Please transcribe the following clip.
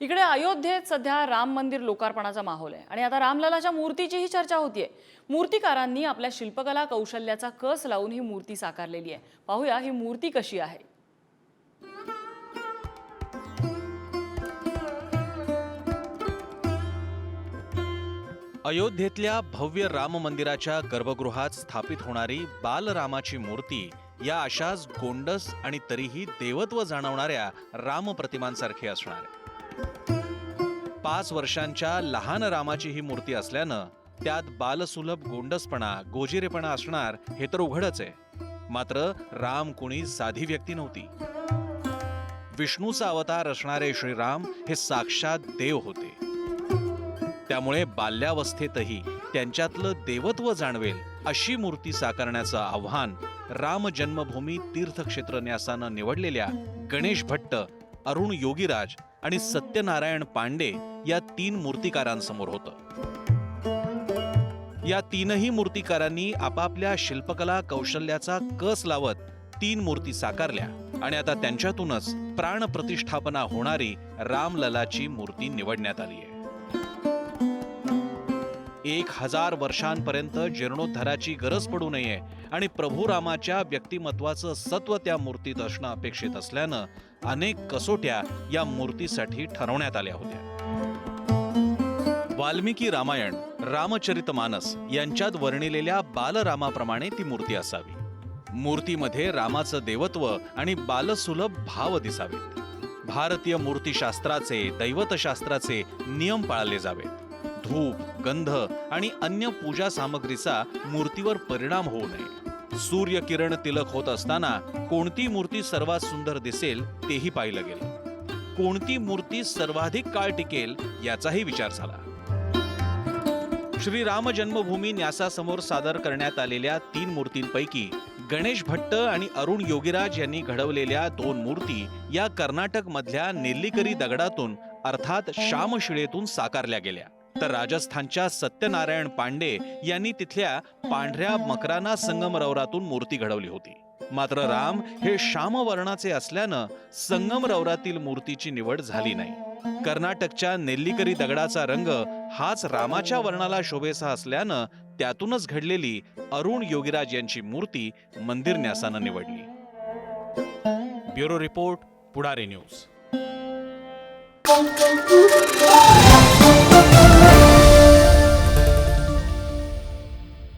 इकडे अयोध्येत सध्या राम मंदिर लोकार्पणाचा माहोल आहे. आणि आता रामललाच्या मूर्तीचीही चर्चा होतीये. मूर्तिकारांनी आपल्या शिल्पकला कौशल्याचा कस लावून ही मूर्ती साकारलेली आहे. पाहूया ही मूर्ती कशी आहे. अयोध्येतल्या भव्य राम मंदिराच्या गर्भगृहात स्थापित होणारी बालरामाची मूर्ती या अशाच गोंडस आणि तरीही देवत्व जाणवणाऱ्या राम प्रतिमांसारखी असणार आहे. पाच वर्षांच्या लहान रामाची ही मूर्ती असल्यानं त्यात बालसुलभ गोंडसपणा गोजिरेपणा असणार हे तर उघडच आहे. मात्र राम कुणी साधी व्यक्ती नव्हती. विष्णूचा अवतार असणारे श्रीराम हे साक्षात देव होते. त्यामुळे बाल्यावस्थेतही त्यांच्यातलं देवत्व जाणवेल अशी मूर्ती साकारण्याचं आव्हान राम जन्मभूमी तीर्थक्षेत्र न्यासानं निवडलेल्या गणेश भट्ट अरुण योगीराज आणि सत्यनारायण पांडे या तीन मूर्तिकारांसमोर होतं. या तीनही मूर्तिकारांनी आपापल्या शिल्पकला कौशल्याचा कस लावत तीन मूर्ती साकारल्या आणि आता त्यांच्यातूनच प्राणप्रतिष्ठापना होणारी रामललाची मूर्ती निवडण्यात आली आहे एक हजार वर्षांपर्यंत जीर्णोद्धाराची गरज पडू नये आणि प्रभू रामाच्या व्यक्तिमत्वाचं सत्व त्या मूर्तीत असणं अपेक्षित असल्यानं अनेक कसोट्या या मूर्तीसाठी ठरवण्यात आल्या होत्या. वाल्मिकी रामायण रामचरितमानस यांच्यात वर्णिलेल्या बालरामाप्रमाणे ती मूर्ती असावी. मूर्तीमध्ये रामाचं देवत्व आणि बालसुलभ भाव दिसावेत. भारतीय मूर्तिशास्त्राचे दैवतशास्त्राचे नियम पाळले जावेत. धूप गंध आणि अन्य पूजा सामग्रीचा मूर्तीवर परिणाम होऊ नये. सूर्यकिरण तिलक होत असताना कोणती मूर्ती सर्वात सुंदर दिसेल तेही पाहिलं गेलं. कोणती मूर्ती सर्वाधिक काळ टिकेल याचाही विचार झाला. श्रीराम जन्मभूमी न्यासासमोर सादर करण्यात आलेल्या तीन मूर्तींपैकी गणेश भट्ट आणि अरुण योगीराज यांनी घडवलेल्या दोन मूर्ती या कर्नाटक मधल्या नेल्लीकरी दगडातून अर्थात श्यामशिळेतून साकारल्या गेल्या. तर राजस्थानच्या सत्यनारायण पांडे यांनी तिथल्या पांढऱ्या मकराना संगमरवरातून मूर्ती घडवली होती. मात्र राम हे श्यामवर्णाचे असल्यानं संगमरवरातील मूर्तीची निवड झाली नाही. कर्नाटकच्या नेल्लीकरी दगडाचा रंग हाच रामाच्या वर्णाला शोभेसा असल्यानं त्यातूनच घडलेली अरुण योगीराज यांची मूर्ती मंदिर न्यासानं निवडली. Bureau report Pudhari news.